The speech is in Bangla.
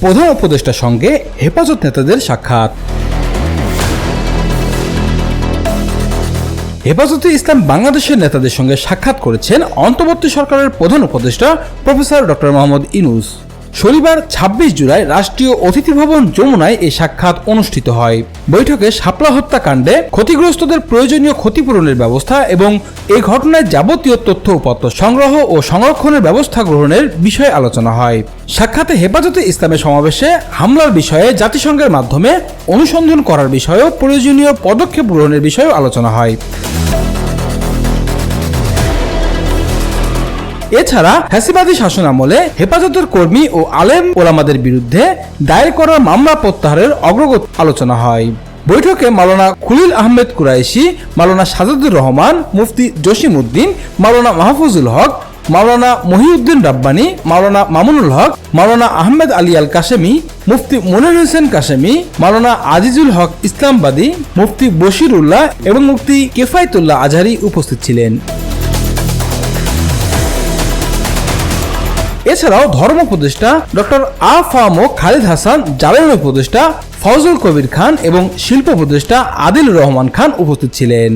প্রধান উপদেষ্টার সঙ্গে হেফাজত নেতাদের সাক্ষাৎ। হেফাজতে ইসলাম বাংলাদেশের নেতাদের সঙ্গে সাক্ষাৎ করেছেন অন্তর্বর্তী সরকারের প্রধান উপদেষ্টা প্রফেসর ডক্টর মোহাম্মদ ইনুস শনিবার ২৬ জুলাই রাষ্ট্রীয় অতিথি ভবন যমুনায় এই সাক্ষাৎ অনুষ্ঠিত হয়। বৈঠকে শাপলা হত্যাকাণ্ডে ক্ষতিগ্রস্তদের প্রয়োজনীয় ক্ষতিপূরণের ব্যবস্থা এবং এই ঘটনায় যাবতীয় তথ্য উপাত্ত সংগ্রহ ও সংরক্ষণের ব্যবস্থা গ্রহণের বিষয়ে আলোচনা হয়। সাক্ষাতে হেফাজতে ইসলামের সমাবেশে হামলার বিষয়ে জাতিসংঘের মাধ্যমে অনুসন্ধান করার বিষয়েও প্রয়োজনীয় পদক্ষেপ গ্রহণের বিষয়েও আলোচনা হয়। এছাড়া ফ্যাসিবাদী শাসন আমলে হেফাজতের কর্মী ও আলেম ওলামাদের বিরুদ্ধে দায়ের করা মামলা প্রত্যাহারের অগ্রগতি আলোচনা হয়। বৈঠকে মাওলানা খুলিল আহমেদ কুরাইশি, মাওলানা সাজাদুর রহমান, মুফতি জসিম উদ্দিন, মাওলানা মাহফুজুল হক, মাওলানা মহিউদ্দিন রাব্বানি, মাওলানা মামুনুল হক, মাওলানা আহমেদ আলী আল কাশেমি মুফতি মনির হোসেন কাশেমি, মাওলানা আজিজুল হক ইসলামবাদী, মুফতি বশির উল্লাহ এবং মুফতি কেফায়তুল্লাহ আজহারি উপস্থিত ছিলেন। এছাড়াও ধর্ম উপদেষ্টা ডক্টর আফামো খালিদ হাসান জ্বালানি উপদেষ্টা ফজল কবির খান এবং শিল্প উপদেষ্টা আদিল রহমান খান উপস্থিত ছিলেন।